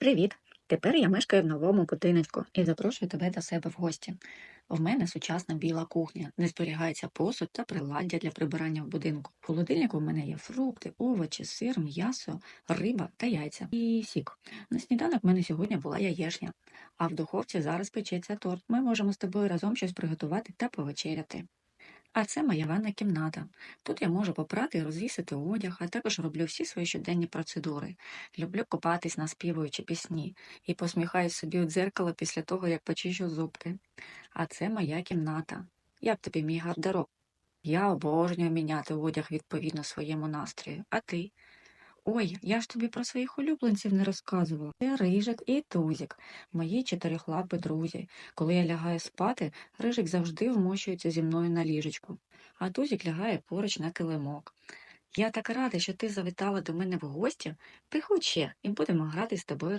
Привіт! Тепер я мешкаю в новому будиночку і запрошую тебе до себе в гості. В мене сучасна біла кухня, де зберігається посуд та приладдя для прибирання в будинку. В холодильнику в мене є фрукти, овочі, сир, м'ясо, риба та яйця і сік. На сніданок в мене сьогодні була яєшня, а в духовці зараз печеться торт. Ми можемо з тобою разом щось приготувати та повечеряти. А це моя ванна кімната. Тут я можу попрати і розвісити одяг, а також роблю всі свої щоденні процедури. Люблю купатись, наспівуючи пісні, і посміхаюсь собі у дзеркало після того, як почищу зубки. А це моя кімната. Як тобі мій гардероб? Я обожнюю міняти одяг відповідно своєму настрою. А ти? Ой, я ж тобі про своїх улюбленців не розказувала. Це Рижик і Тузік, мої чотирихлапи друзі. Коли я лягаю спати, Рижик завжди вмощується зі мною на ліжечку, а Тузік лягає поруч на килимок. Я так рада, що ти завітала до мене в гості. Приходь ще і будемо грати з тобою